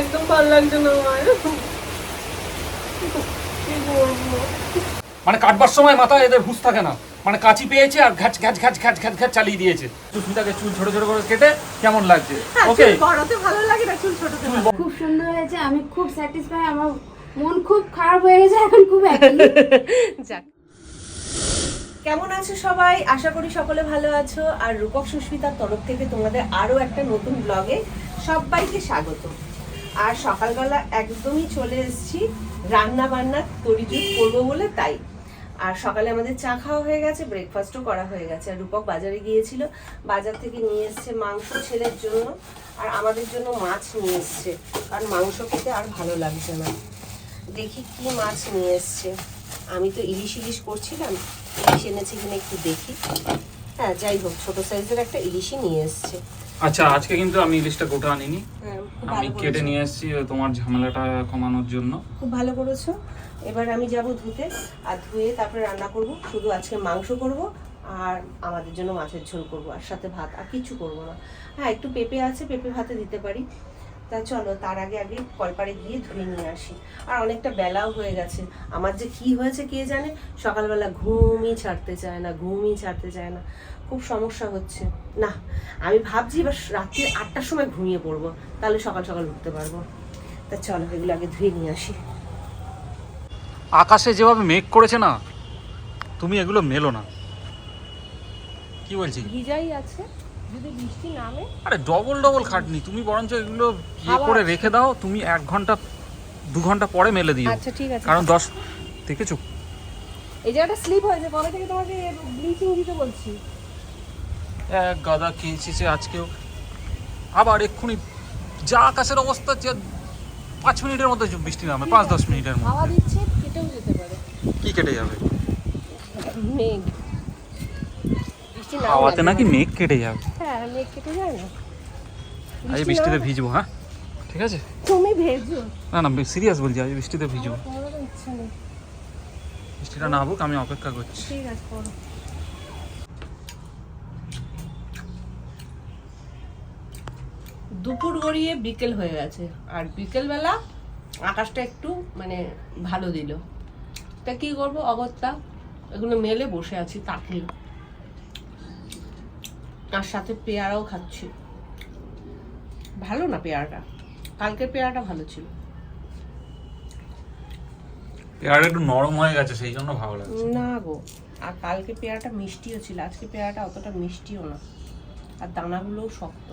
একদম ভালো লাগছে না আমার। কি করব মানে কাটবার সময় মাথায় এদের হুঁশ থাকে না। মানে কাঁচি পেয়েছে আর ঘ্যাচ ঘ্যাচ ঘ্যাচ ঘ্যাচ ঘ্যাচ ঘ্যাচ চালিয়ে দিয়েছে। সুস্মিতাকে চুল ছোট ছোট করে কেটে কেমন লাগছে? ওকে বড়তে ভালো লাগে না চুল ছোট ভালো খুব সুন্দর হয়েছে আমি খুব স্যাটিসফাই আমার মন খুব খারাপ হয়ে গেছে এখন খুব হ্যাপি যাক। কেমন আছো সবাই? আশা করি সকলে ভালো আছো। আর রূপক সুস্মিতার তরফ থেকে তোমাদের আরও একটা নতুন ব্লগে সবাইকে স্বাগত আর সকালবেলা একদমই চলে এসেছি রান্না বান্না তরিজুত করব বলে তাই। আর সকালে আমাদের চা খাওয়া হয়ে গেছে ব্রেকফাস্টও করা হয়ে গেছে। আর রূপক বাজারে গিয়েছিল, বাজার থেকে নিয়ে এসছে মাংস ছেলের জন্য। আর আমাদের জন্য মাছ নিয়ে এসছে, কারণ মাংস খেতে আর ভালো লাগছে না। দেখি কি মাছ নিয়ে এসছে। আমি তো ইলিশ ইলিশ করছিলাম, ইলিশ এনেছে কিনা একটু দেখি। হ্যাঁ যাই হোক, ছোটো সাইজের একটা ইলিশই নিয়ে এসছে। আচ্ছা আজকে কিন্তু আমি ইলিশটা গোটা আনিনি। হ্যাঁ আমি কেটে নিয়ে এসেছি তোমার ঝামেলাটা কমানোর জন্য। খুব ভালো করেছ। এবার আমি যাব ধুতে আর ধুয়ে তারপরে রান্না করব। শুধু আজকে মাংস করব আর আমাদের জন্য মাছের ঝোল করব আর সাথে ভাত আর কিছু করব না। হ্যাঁ একটু পেঁপে আছে পেঁপে ভাতে দিতে পারি। তা চলো তার আগে আগে কলপারে গিয়ে ধুয়ে নিয়ে আসি। আর অনেকটা বেলাও হয়ে গেছে। আমার যে কি হয়েছে কে জানে? সকালবেলা ঘুমই ছাড়তে চায় না ঘুমই ছাড়তে চায় না। খুব সমস্যা হচ্ছে। না আমি ভাবছি এবার রাত্রি আটটার সময় ঘুমিয়ে পড়ব তাহলে সকাল সকাল উঠতে পারব। তা চলো এগুলো আগে ধুয়ে নিয়ে আসি। আকাশে যেভাবে মেঘ করেছে না তুমি এগুলো মেলো না। কি বলছি? ভিজাই আছে যদি বৃষ্টি নামে। আরে ডবল ডবল খাটনি তুমি বরঞ্চ এগুলো ইয়ে করে রেখে দাও তুমি এক ঘণ্টা দু ঘণ্টা পরে মেলে দিও। আচ্ছা ঠিক আছে। কারণ দশ দেখেছ? এই জায়গাটা স্লিপ হয়েছে কবে থেকে তোমাকে ব্লিচিং দিতে বলছি? এক গাদা খেয়েছে আজকেও। আবার এক্ষুনি যা আকাশের অবস্থা যে পাঁচ মিনিটের মধ্যে বৃষ্টি নামে পাঁচ দশ মিনিটের মধ্যে। হাওয়া দিচ্ছে কেটেও যেতে পারে। কি কেটে যাবে? মেঘ। হাওয়াতে নাকি মেঘ কেটে যাবে? হ্যাঁ মেঘ কেটে যায় আজ বৃষ্টিতে ভিজবো হ্যাঁ? ঠিক আছে? তুমি ভেজো। না না সিরিয়াস বলছি আজ বৃষ্টিতে ভিজবো। বৃষ্টিটা না হোক আমি অপেক্ষা করছি। ঠিক আছে দুপুর গড়িয়ে বিকেল হয়ে গেছে। আর বিকেলবেলা আকাশটা একটু মানে ভালো দিল। তা কি করব অগত্যা? এগুলো মেলে বসে আছি তাকে। আর সাথে পেয়ারাও খাচ্ছি। ভালো না পেয়ারাটা? কালকের পেয়ারাটা ভালো ছিল। পেয়ারা একটু নরম হয়ে গেছে সেই জন্য ভালো লাগছে। না গো আর কালকে পেয়ারাটা মিষ্টিও ছিল। আজকে পেয়ারাটা অতটা মিষ্টিও না। আর দানাগুলোও শক্ত।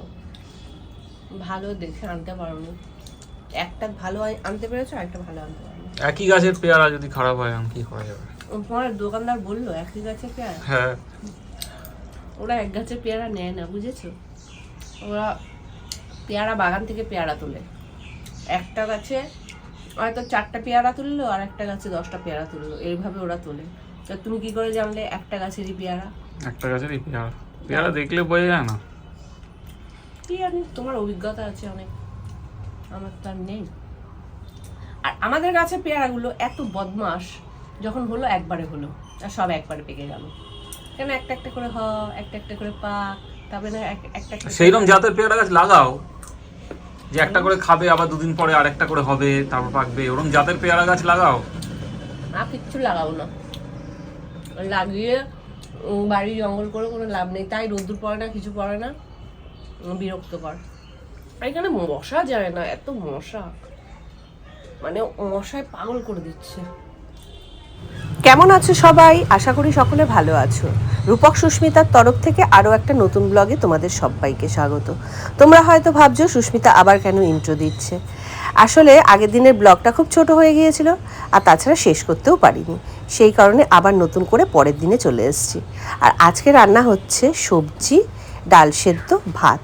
ভালো দেখে আনতে পারোনি একটা ভালো আনতে পেরেছ একটা ভালো আনতে পারো একই গাছের পেয়ারা যদি খারাপ হয় আমি কি করা যাবে? তোমার দোকানদার বলল একই গাছের পেয়ারা? হ্যাঁ। ওরা এক গাছের পেয়ারা নেয় না বুঝেছ? ওরা পেয়ারা বাগান থেকে পেয়ারা তোলে। একটা গাছে হয়তো চারটা পেয়ারা তুললো আর একটা গাছে দশটা পেয়ারা তুললো। এইভাবে ওরা তোলে। তা তুমি কি করে জানলে একটা গাছেরই পেয়ারা? একটা গাছেরই পেয়ারা। পেয়ারা দেখলে বোঝা যায় না। কি জানি তোমার অভিজ্ঞতা আছে অনেক। আমার তো আর নেই। আর আমাদের গাছে পেয়ারাগুলো এত বদমাস যখন হলো একবারে হলো আর সব একবারে পেকে গেল। কেন একটা একটা করে হ একটা একটা করে পাক তারপরে না এক- একটা একটা সেইরকম জাতের পেয়ারা গাছ লাগাও যে একটা করে খাবে আবার দুদিন পরে আরেকটা করে হবে তারপর পাকবে ওরকম জাতের পেয়ারা গাছ লাগাও? আর কিচ্ছু লাগাবো না। লাগিয়ে বাড়ি জঙ্গল করে কোনো লাভ নেই। তাই রোদ্দুর পড়ে না কিছু পড়ে না। বিরক্তকর। এখানে মশা যায় না, এত মশা। মানে মশায় পাগল করে দিচ্ছে। কেমন আছো সবাই? আশা করি সকলে ভালো আছো। রূপক সুস্মিতার তরফ থেকে আরও একটা নতুন ব্লগে তোমাদের সবাইকে স্বাগত। তোমরা হয়তো ভাবছ, সুস্মিতা আবার কেন ইন্ট্রো দিচ্ছে? আসলে আগের দিনের ব্লগটা খুব ছোট হয়ে গিয়েছিল, আর তাছাড়া শেষ করতেও পারিনি। সেই কারণে আবার নতুন করে পরের দিনে চলে এসেছি। আর আজকে রান্না হচ্ছে সবজি ডাল সেদ্ধ ভাত।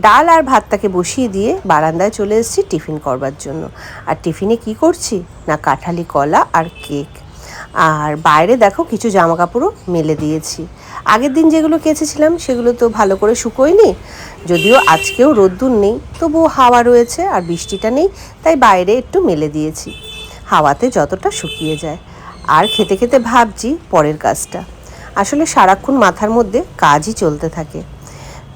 ডাল আর ভাতটাকে বসিয়ে দিয়ে বারান্দায় চলে এসেছি টিফিন করবার জন্য। আর টিফিনে কি করছি? না কাঁঠালি কলা আর কেক। আর বাইরে দেখো কিছু জামা কাপড়ও মেলে দিয়েছি। আগের দিন যেগুলো কেচেছিলাম সেগুলো তো ভালো করে শুকোয়নি। যদিও আজকেও রোদ্দুর নেই, তবুও হাওয়া রয়েছে আর বৃষ্টিটা নেই, তাই বাইরে একটু মেলে দিয়েছি। হাওয়াতে যতটা শুকিয়ে যায়। আর খেতে খেতে ভাবছি পরের কাজটা। আসলে সারাক্ষণ মাথার মধ্যে কাজই চলতে থাকে।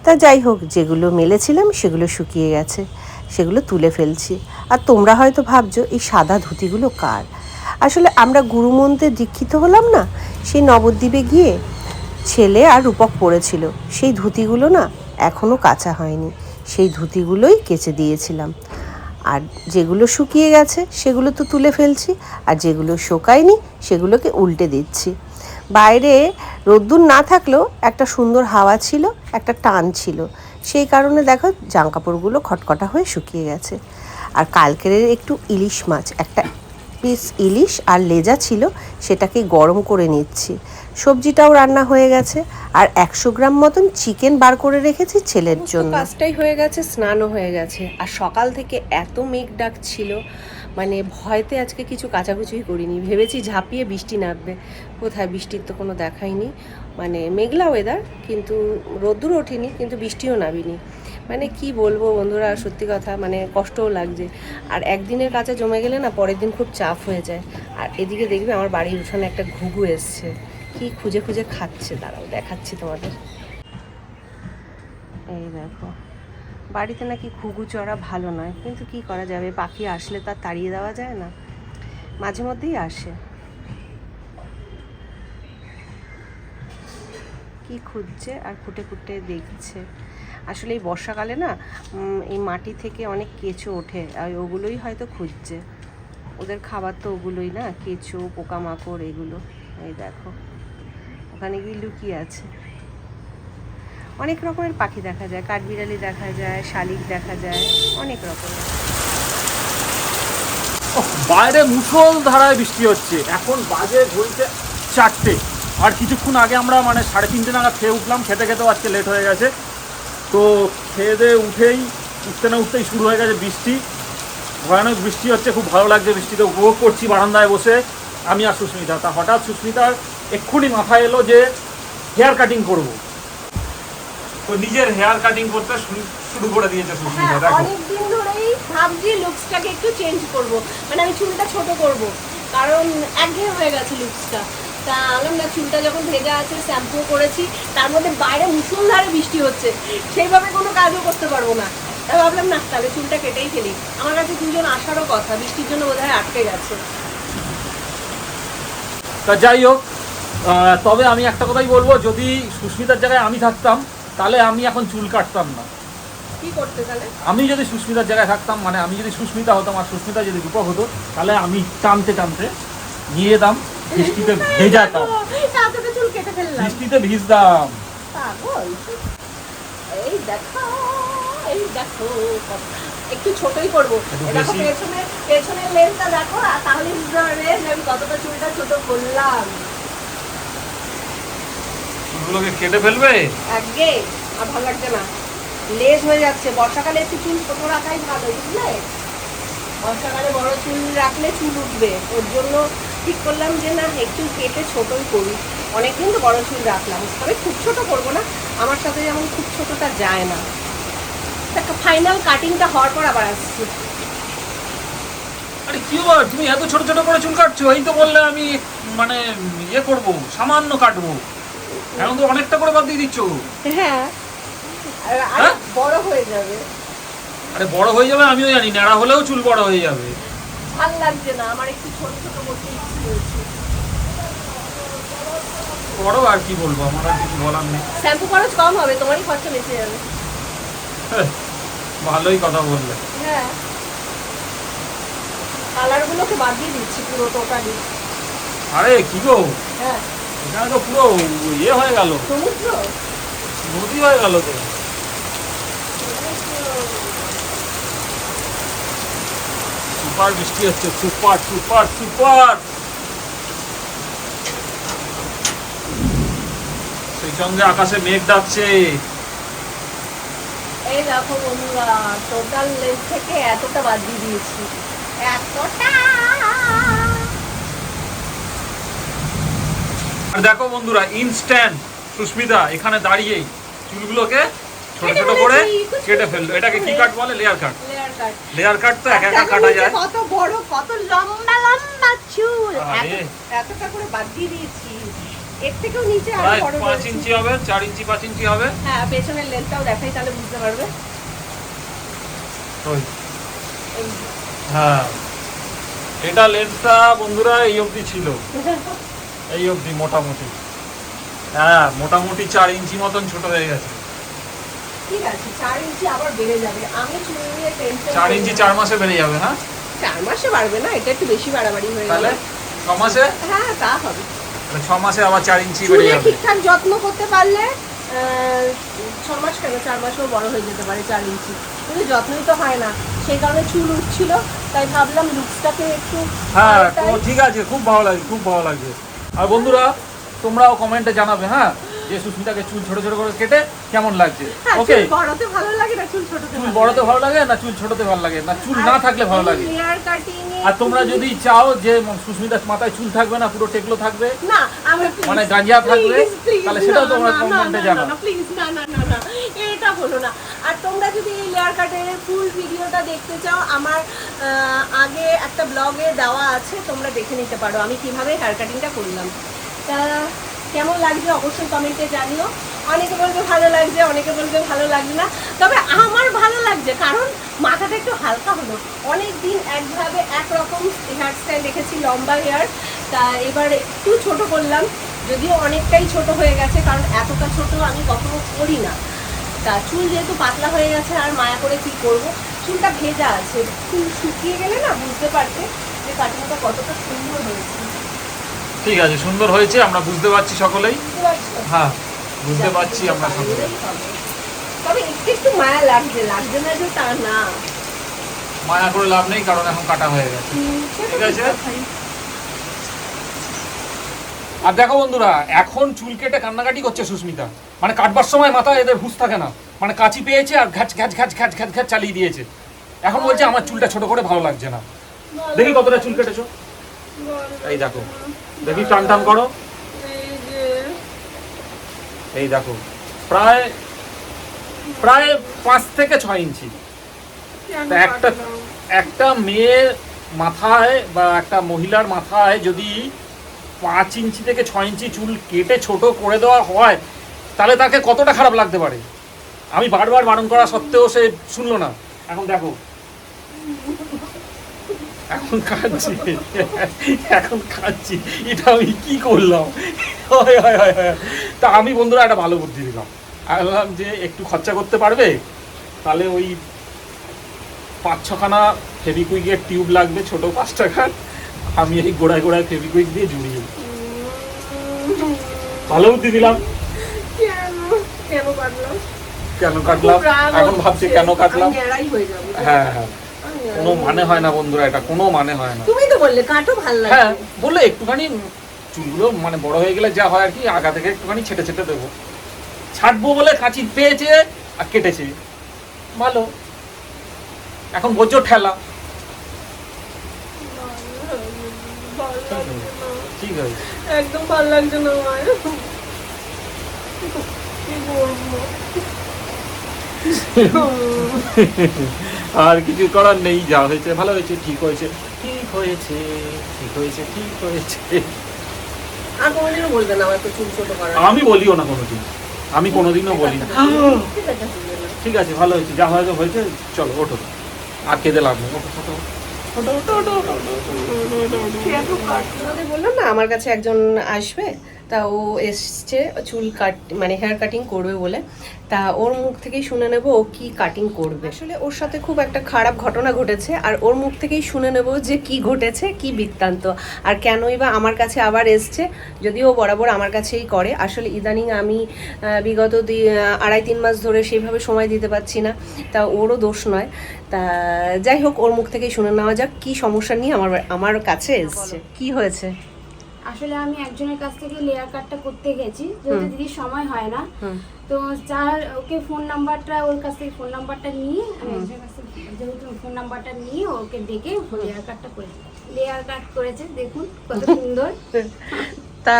তা যাই হোক, যেগুলো মেলেছিলাম সেগুলো শুকিয়ে গেছে, সেগুলো তুলে ফেলছি। আর তোমরা হয়তো ভাবছ, এই সাদা ধুতিগুলো কার? আসলে আমরা গুরুমন্ত্রে দীক্ষিত হলাম না, সেই নবদ্বীপে গিয়ে ছেলে আর রূপক পড়েছিল। সেই ধুতিগুলো না এখনও কাঁচা হয়নি, সেই ধুতিগুলোই কেচে দিয়েছিলাম। আর যেগুলো শুকিয়ে গেছে, সেগুলো তো তুলে ফেলছি, আর যেগুলো শোকায়নি, সেগুলোকে উল্টে দিচ্ছি। বাইরে রোদ্দুর না থাকলেও একটা সুন্দর হাওয়া ছিল একটা টান ছিল। সেই কারণে দেখো জামাকাপড়গুলো খটখটা হয়ে শুকিয়ে গেছে। আর কালকের একটু ইলিশ মাছ একটা পিস ইলিশ আর লেজা ছিল সেটাকে গরম করে নিচ্ছি। সবজিটাও রান্না হয়ে গেছে আর একশো গ্রাম মতন চিকেন বার করে রেখেছি ছেলের জন্য। কাজটাই হয়ে গেছে স্নানও হয়ে গেছে। আর সকাল থেকে এত মেঘ ডাক ছিল মানে ভয়তে আজকে কিছু কাচাকুচুই করিনি। ভেবেছি ঝাঁপিয়ে বৃষ্টি নামবে। কোথায় বৃষ্টির তো কোনো দেখাইনি মানে মেঘলা ওয়েদার কিন্তু রোদ্দুর ওঠেনি, কিন্তু বৃষ্টিও নামিনি। মানে কি বলব বন্ধুরা, সত্যি কথা মানে কষ্টও লাগছে। আর একদিনের কাছে জমে গেলে না পরের দিন খুব চাপ হয়ে যায়। আর এদিকে দেখবে আমার বাড়ির উঠোনে একটা ঘুঘু এসছে। কি খুঁজে খুঁজে খাচ্ছে, দাঁড়াও দেখাচ্ছি তোমাদের। এই দেখো। বাড়িতে নাকি ঘুঘু চড়া ভালো নয়, কিন্তু কি করা যাবে? পাখি আসলে তার তাড়িয়ে দেওয়া যায় না। মাঝে মধ্যেই আসে। কি খুঁজছে আর খুঁটে খুঁটে দেখছে? আসলে এই বর্ষাকালে না এই মাটি থেকে অনেক কেঁচো ওঠে, আর ওগুলোই হয়তো খুঁজছে। ওদের খাবার তো ওগুলোই না, কেঁচো, পোকামাকড়, এগুলো। এই দেখো, ওখানে গিয়ে লুকিয়ে আছে। অনেক রকমের পাখি দেখা যায়, কাঠবিড়ালি দেখা যায়, শালিক দেখা যায়, অনেক রকমের। বাইরে মুসল ধারায় বৃষ্টি হচ্ছে। এখন বাজে ঘড়িতে চারটে। আর কিছুক্ষণ আগে আমরা মানে সাড়ে তিনটে নাগাদ খেয়ে উঠলাম, খেতে খেতেও আজকে লেট হয়ে গেছে। তো খেয়ে দিয়ে উঠেই, উঠতে না উঠতেই শুরু হয়ে গেছে বৃষ্টি। ভয়ানক বৃষ্টি হচ্ছে, খুব ভালো লাগছে বৃষ্টিতে, উপভোগ করছি বারান্দায় বসে। আমি আর সুস্মিতা। তা হঠাৎ সুস্মিতার এক্ষুনি মাথায় এলো যে হেয়ার কাটিং করব। তো নিজের হেয়ার কাটিং করতে শুরু- করে দিয়েছে সুস্মিতা দেখো। অনেকদিন ধরেই ভাবছি লুকসটাকে একটু চেঞ্জ করব। মানে আমি চুলটা ছোট করব। কারণ একঘেয়ে হয়ে গেছে লুকসটা তা আলাম না চুলটা যখন ভেজা আছে শ্যাম্পু করেছি তার মধ্যে বাইরে মুসুলধারে বৃষ্টি হচ্ছে। সেইভাবে কোনো কাজও করতে পারব না। তাই ভাবলাম না তাহলে চুলটা কেটেই ফেলি। আমার কাছে দুজন আসারও কথা বৃষ্টির জন্য বোধহয় আটকে গেছে। তা যাই হোক আহ, তবে আমি একটা কথাই বলব যদি সুস্মিতার জায়গায় আমি থাকতাম তাহলে আমি এখন চুল কাটতাম না। কি করতে তাহলে? আমি যদি সুস্মিতার জায়গায় থাকতাম মানে আমি যদি সুস্মিতা হতাম আর সুস্মিতা যদি রূপক হতো তাহলে আমি টানতে টানতে নিয়ে যেতাম বৃষ্টিতে ভেজাতাম এতটা চুল কেটে ফেললাম। বৃষ্টিতে ভিজতাম। পাগল? এই দেখো এই দেখো একটু ছোটই করব। দেখো পেছনে পেছনের লেন্সটা দেখো তাহলে বুঝতে পারবে যে আমি কতটা চুলটা ছোট করলাম। চুলগুলোকে কেটে ফেলবে? আগে আর ভালো লাগছে না। লেজ হয়ে যাচ্ছে। বর্ষাকালে একটু চুল ছোট রাখাই ভালো বুঝলে? বর্ষাকালে বড় চুল রাখলে চুল উঠবে। ওর জন্য ঠিক করলাম যে না একটু কেটে ছোটই করি। অনেকদিন তো বড় চুল রাখলাম। তবে খুব ছোট করব না। আমার সাথে যেমন খুব ছোটটা যায় না। ফাইনাল কাটিংটা হওয়ার পর আবার আসছি। আরে কি ব্যাপার? তুমি এত ছোট ছোট করে চুল কাটছো? এই তো বললে আমি মানে ইয়ে করব সামান্য কাটবো। এখন তো অনেকটা করে বাদ দিয়ে দিচ্ছ। হ্যাঁ। আর হ্যাঁ? বড় হয়ে যাবে। আরে বড় হয়ে যাবে আমিও জানি ন্যাড়া হলেও চুল বড় হয়ে যাবে। ভালো লাগছে না আমার একটু ছোট ছোট করতে ইচ্ছে হয়েছে। বড় আর কি বলব আমার আর কিছু বলার নেই। শ্যাম্পু খরচ কম হবে তোমারই খরচা বেঁচে যাবে। হ্যাঁ, ভালোই কথা বললে। হ্যাঁ। কালারগুলোকে বাদ দিয়ে দিচ্ছি পুরো টোটালি। আরে কি গো? হ্যাঁ। এখানে তো পুরো ইয়ে হয়ে গেল। সমুদ্র? নদী হয়ে গেল তো। সুপার বৃষ্টি হচ্ছে সুপার সুপার সুপার। সেই সঙ্গে আকাশে মেঘ ডাকছে। এই দেখো বন্ধুরা টোটাল লেন্স থেকে এতটা বাদ দিয়ে দিয়েছি। এতটা? আর দেখো বন্ধুরা ইনস্ট্যান্ট সুস্মিতা এখানে দাঁড়িয়েই চুলগুলোকে ছোট ছোট করে কেটে ফেলল। এটাকে কি কাট বলে? লেয়ার কাট লেয়ার কাট তো একা একা কাটা যায়। কত বড় কত লম্বা লম্বা চুল। এত- এতটা করে বাদ দিয়ে দিয়েছি। এর থেকেও নিচে আরও বড় পাঁচ ইঞ্চি হবে চার ইঞ্চি পাঁচ ইঞ্চি হবে। হ্যাঁ পেছনের লেন্সটাও দেখাই তাহলে বুঝতে পারবে। ওই। হ্যাঁ। এটা লেন্সটা বন্ধুরা এই অবধি ছিল। এই অবধি মোটামুটি। হ্যাঁ মোটামুটি চার ইঞ্চি মতন ছোট হয়ে গেছে। ঠিক আছে চার ইঞ্চি আবার বেড়ে যাবে। আমি চুল নিয়ে টেনশন চার ইঞ্চি চার মাসে বেড়ে যাবে হ্যাঁ চার মাসে বাড়বে না এটা একটু বেশি বাড়াবাড়ি হয়ে গেল। ছ মাসে? হ্যাঁ তা হবে। ছ মাসে আবার চার ইঞ্চি বেড়ে যাবে। ঠিকঠাক যত্ন করতে পারলে ছ মাস কেন? চার মাসেও বড় হয়ে যেতে পারে চার ইঞ্চি। কিন্তু যত্নই তো হয় না। সেই কারণে চুল উঠছিল তাই ভাবলাম লুকসটাকে একটু হ্যাঁ ঠিক আছে খুব ভালো লাগে খুব ভালো লাগবে আর বন্ধুরা তোমরাও কমেন্টে জানাবে হ্যাঁ? যে সুস্মিতাকে চুল ছোট ছোট করে কেটে কেমন লাগছে? হ্যাঁ, ওকে বড়তে ভালো লাগে না চুল ছোটতে চুল বড়তে ভালো লাগে না চুল ছোটতে ভালো লাগে? না চুল না থাকলে ভালো লাগে? হেয়ার কাটিং আর তোমরা যদি চাও যে সুস্মিতার মাথায় চুল থাকবে না পুরো টেকলো থাকবে? না মানে গাঁজা থাকবে, তাহলে সেটাও তোমরা না, জানাও। না, না না না। এটা না। আর তোমরা যদি এই লেয়ার কাটের ফুল ভিডিওটা দেখতে চাও, আমার আগে একটা ব্লগে দেওয়া আছে, তোমরা দেখে নিতে পারো আমি কীভাবে হেয়ার কাটিংটা করলাম। তা, কেমন লাগছে অবশ্যই কমেন্টে জানিও। অনেকে বলবে ভালো লাগছে, অনেকে বলবে ভালো লাগছে না। তবে আমার ভালো লাগছে, কারণ মাথাটা একটু হালকা হলো। অনেক দিন একভাবে একরকম হেয়ার স্টাইল রেখেছি লম্বা হেয়ার তা, এবার একটু ছোট করলাম, যদিও অনেকটাই ছোট হয়ে গেছে, কারণ এতটা ছোট আমি কখনো করি না। তা চুল যেহেতু পাতলা হয়ে গেছে আর মায়া করে কি করব? চুলটা ভেজা আছে চুল শুকিয়ে গেলে না বুঝতে পারছে যে কাটিংটা কতটা সুন্দর হয়েছে। ঠিক আছে সুন্দর হয়েছে আমরা বুঝতে পারছি সকলেই। হ্যাঁ বুঝতে পারছি আমরা সকলেই। তবে একটু একটু মায়া লাগছে লাগছে না যে তা না। মায়া করে লাভ নেই কারণ এখন কাটা হয়ে গেছে। ঠিক আছে। আর দেখো বন্ধুরা এখন চুল কেটে কান্নাকাটি করছে সুস্মিতা। মানে কাটবার সময় মাথায় এদের হুঁশ থাকে না। মানে কাঁচি পেয়েছে আর ঘ্যাচ ঘ্যাচ ঘ্যাচ ঘ্যাচ ঘ্যাচ ঘ্যাচ চালিয়ে দিয়েছে। এখন বলছে আমার চুলটা ছোট করে ভালো লাগছে না। দেখি কতটা চুল কেটেছো। এই দেখো। দেখি টান টান করো। এই দেখো। প্রায় প্রায় পাঁচ থেকে ছয় ইঞ্চি। একটা একটা মেয়ের মাথায় বা একটা মহিলার মাথায় যদি পাঁচ ইঞ্চি থেকে ছয় ইঞ্চি চুল কেটে ছোট করে দেওয়া হয় তাহলে তাকে কতটা খারাপ লাগতে পারে? আমি বারবার বারণ করা সত্ত্বেও সে শুনলো না। এখন দেখো। এখন খাচ্ছি এখন খাচ্ছি এটা আমি কি করলাম? তা আমি বন্ধুরা একটা ভালো বুদ্ধি দিলাম। আমি বললাম যে একটু খরচা করতে পারবে? তাহলে ওই পাঁচ ছখানা ফেভিকুইকের টিউব লাগবে ছোট পাঁচ টাকার আমি এই গোড়ায় গোড়ায় ফেভিকুইক দিয়ে জুড়িয়ে। ভালো বুদ্ধি দিলাম। কেন কাটলাম? কেন কাটলাম? এখন ভাবছি কেন কাটলাম? হয়ে। হ্যাঁ হ্যাঁ। কোনো মানে হয় না বন্ধুরা এটা কোনো মানে হয় না। তুমি তো বললে কাটো ভালো লাগে। হ্যাঁ বললে একটুখানি চুলগুলো মানে বড় হয়ে গেলে যা হয় আর কি আগা থেকে একটুখানি ছেটে ছেটে দেবো। ছাটবো বলে কাঁচি পেয়েছে আর কেটেছে। ভালো। এখন বোঝো ঠেলা। ঠিক আছে। একদম ভালো লাগছে না আমার। আর কিছু করার নেই যা হয়েছে ভালো হয়েছে ঠিক হয়েছে ঠিক হয়েছে ঠিক হয়েছে ঠিক হয়েছে আমি বলিও না কোনোদিন আমি কোনোদিনও বলি না ঠিক আছে ভালো হয়েছে যা হয়তো হয়েছে চলো ওঠো আর কেঁদে লাগবে বললাম না আমার কাছে একজন আসবে তা ও এসছে চুল কাট মানে হেয়ার কাটিং করবে বলে। তা ওর মুখ থেকেই শুনে নেব ও কি কাটিং করবে। আসলে ওর সাথে খুব একটা খারাপ ঘটনা ঘটেছে আর ওর মুখ থেকেই শুনে নেব যে কি ঘটেছে কি বৃত্তান্ত। আর কেনই বা আমার কাছে আবার এসছে যদিও বরাবর আমার কাছেই করে। আসলে ইদানিং আমি বিগত আড়াই তিন মাস ধরে সেইভাবে সময় দিতে পারছি না তা ওরও দোষ নয়। তা যাই হোক ওর মুখ থেকেই শুনে নেওয়া যাক কি সমস্যা নিয়ে আমার আমার কাছে এসছে। কি হয়েছে? আসলে আমি একজনের কাছ থেকে লেয়ার কাটটা করতে গেছি যেহেতু দিদির সময় হয় না তো যার ওকে ফোন নাম্বারটা ওর কাছ থেকে ফোন নাম্বারটা নিয়ে আমি একজনের কাছ থেকে যেহেতু ফোন নাম্বারটা নিয়ে ওকে ডেকে লেয়ার কাটটা করেছি। লেয়ার কাট করেছে দেখুন কত সুন্দর। তা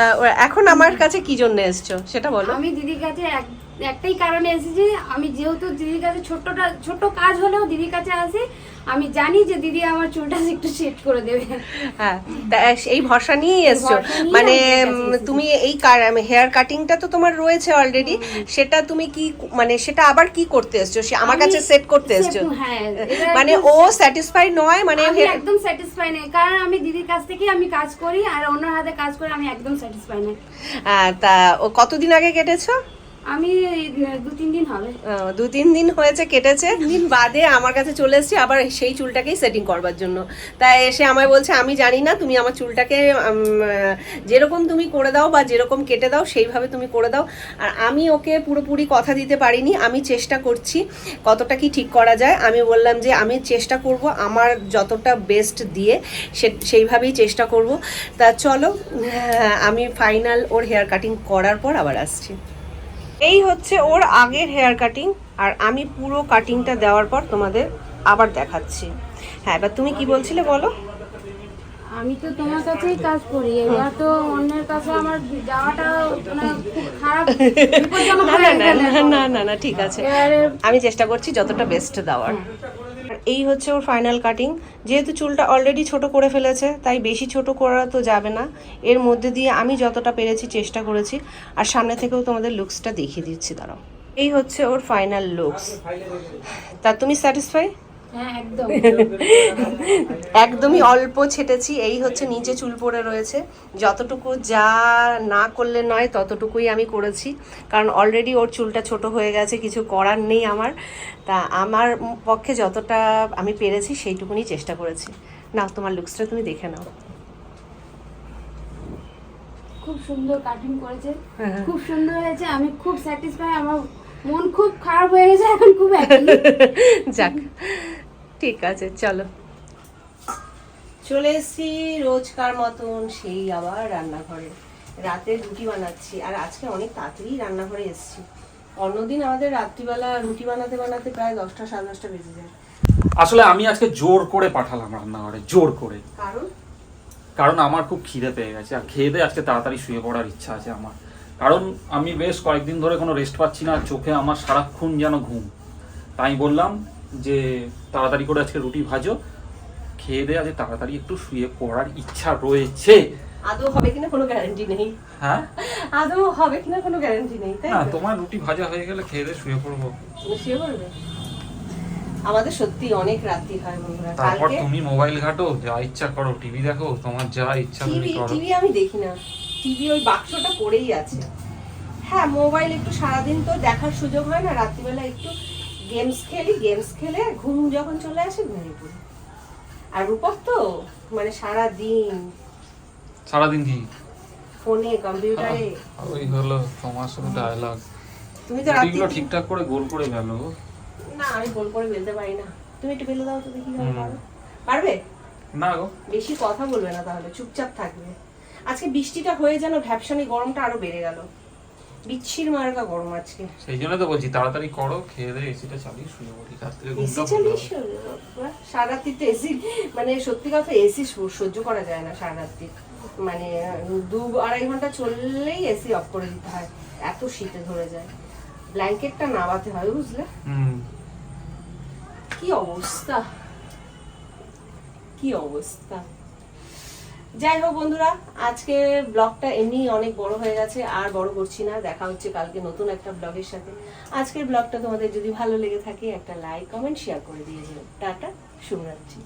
এখন আমার কাছে কি জন্য এসছো সেটা বলো। আমি দিদির কাছে এক একটাই কারণে এসেছি আমি যেহেতু দিদির কাছে ছোট্টটা ছোট্ট কাজ হলেও দিদির কাছে আসি আমি জানি যে দিদি আমার চুলটা একটু সেট করে দেবে। হ্যাঁ এই ভরসা নিয়েই এসছো। মানে। তুমি এই হেয়ার কাটিংটা তো তোমার রয়েছে অলরেডি সেটা তুমি কি মানে সেটা আবার কি করতে এসছো? সে আমার কাছে সেট করতে এসছো। হ্যাঁ, মানে ও স্যাটিসফাই নয় মানে আমি একদম স্যাটিসফাই নেই কারণ আমি দিদির কাছ থেকেই আমি কাজ করি আর অন্যের হাতে কাজ করে আমি একদম স্যাটিসফাই নেই। আহ, তা ও কতদিন আগে কেটেছো? আমি দু তিন দিন হবে। দু তিন দিন হয়েছে কেটেছে। দিন। বাদে আমার কাছে চলে এসেছি আবার সেই চুলটাকেই সেটিং করবার জন্য। তাই এসে আমায় বলছে আমি জানি না তুমি আমার চুলটাকে যেরকম তুমি করে দাও বা যেরকম কেটে দাও সেইভাবে তুমি করে দাও। আর আমি ওকে পুরোপুরি কথা দিতে পারিনি আমি চেষ্টা করছি কতটা কি ঠিক করা যায়। আমি বললাম যে আমি চেষ্টা করব আমার যতটা বেস্ট দিয়ে সে সেইভাবেই চেষ্টা করব। তা চলো আমি ফাইনাল ওর হেয়ার কাটিং করার পর আবার আসছি। এই হচ্ছে ওর আগের হেয়ার কাটিং আর আমি পুরো কাটিংটা দেওয়ার পর তোমাদের আবার দেখাচ্ছি। হ্যাঁ এবার তুমি কি বলছিলে বলো? আমি তো তোমার কাছেই কাজ করি এবার তো অন্যের কাছে আমার যাওয়াটা মানে খারাপ না না না না না ঠিক আছে। আমি চেষ্টা করছি যতটা বেস্ট দেওয়ার। আর এই হচ্ছে ওর ফাইনাল কাটিং যেহেতু চুলটা অলরেডি ছোট করে ফেলেছে, তাই বেশি ছোট করা তো যাবে না। এর মধ্যে দিয়ে আমি যতটা পেরেছি চেষ্টা করেছি, আর সামনে থেকেও তোমাদের লুকসটা দেখিয়ে দিচ্ছি, দাঁড়াও। এই হচ্ছে ওর ফাইনাল লুকস তা তুমি স্যাটিসফাই একদমই অল্প ছেটেছি এই হচ্ছে নিচে চুল পড়ে রয়েছে। যতটুকু যা না করলে নয় ততটুকুই আমি করেছি। কারণ অলরেডি ওর চুলটা ছোট হয়ে গেছে কিছু করার নেই আমার। তা আমার পক্ষে যতটা আমি পেরেছি সেইটুকুনি চেষ্টা করেছি। না তোমার লুকসটা তুমি দেখে নাও। খুব সুন্দর কাটিং করেছে। খুব সুন্দর হয়েছে আমি খুব স্যাটিসফাই আমার মন খুব খারাপ হয়ে গেছে এখন খুব যাক ঠিক আছে চলো। চলে এসেছি রোজকার মতন সেই আবার রান্নাঘরে। রাতে রুটি বানাচ্ছি আর আজকে অনেক তাড়াতাড়ি রান্নাঘরে এসেছি। অন্যদিন আমাদের রাত্রিবেলা রুটি বানাতে বানাতে প্রায় দশটা সাড়ে দশটা বেজে যায়। আসলে আমি আজকে জোর করে পাঠালাম রান্নাঘরে জোর করে। কারণ? কারণ আমার খুব খিদে পেয়ে গেছে আর খেয়ে দিয়ে আজকে তাড়াতাড়ি শুয়ে পড়ার ইচ্ছা আছে আমার। কারণ আমি বেশ কয়েকদিন ধরে কোনো রেস্ট পাচ্ছি না চোখে আমার সারাক্ষণ যেন ঘুম। তাই বললাম যে তাড়াতাড়ি করে আজকে রুটি ভাজো খেয়ে দিয়ে আজকে তাড়াতাড়ি একটু শুয়ে পড়ার ইচ্ছা রয়েছে। আদৌ হবে কিনা কোনো গ্যারান্টি নেই। হ্যাঁ? আদৌ হবে কিনা কোনো গ্যারান্টি নেই তাই না তোমার রুটি ভাজা হয়ে গেলে খেয়ে দিয়ে শুয়ে পড়ব। শুয়ে পড়বে? আমাদের সত্যি অনেক রাত্রি হয় বন্ধুরা তারপর তুমি মোবাইল ঘাটো যা ইচ্ছা করো টিভি দেখো তোমার যা ইচ্ছা তুমি করো। টিভি আমি দেখি না। টিভি ওই বাক্সটা পড়েই আছে। হ্যাঁ মোবাইল একটু সারাদিন তো দেখার সুযোগ হয় না রাত্রিবেলা একটু গেমস খেলি গেমস খেলে ঘুম যখন চলে আসে ঘুমিয়ে পড়ি। আর রূপক তো মানে সারা দিন সারাদিন কি? ফোনে কম্পিউটারে ওই হলো তোমার সাথে ডায়লগ তুমি তো রাত্রি ঠিকঠাক করে গোল করে গেল। না আমি গোল করে বেলতে পারি না। তুমি একটু বেলে দাও তো দেখি পারবে? না গো। বেশি কথা বলবে না তাহলে চুপচাপ থাকবে। আজকে বৃষ্টিটা হয়ে যেন ভ্যাপসানি গরমটা আরও বেড়ে গেল। বিচ্ছির মার্কা গরম আজকে। সেই জন্য তো বলছি তাড়াতাড়ি করো খেয়ে দিয়ে এসিটা চালিয়ে শুয়ে পড়ি রাত্রে ঘুমটা ভালো সারা রাত্রি তো এসি মানে সত্যি কথা এসি সহ্য করা যায় না সারা রাত্রি মানে দু আড়াই ঘণ্টা চললেই এসি অফ করে দিতে হয়। এত শীতে ধরে যায়। ব্ল্যাঙ্কেটটা নামাতে হয় বুঝলে? হুম। কি অবস্থা? কি অবস্থা? যাই হোক বন্ধুরা আজকে ব্লগটা এমনি অনেক বড় হয়ে গেছে, আর বড় করছি না, দেখা হচ্ছে কালকে নতুন একটা ব্লগের সাথে। আজকের ব্লগটা তোমাদের যদি ভালো লেগে থাকে, একটা লাইক কমেন্ট শেয়ার করে দিয়ে যাবে টাটা, শুভরাত্রি।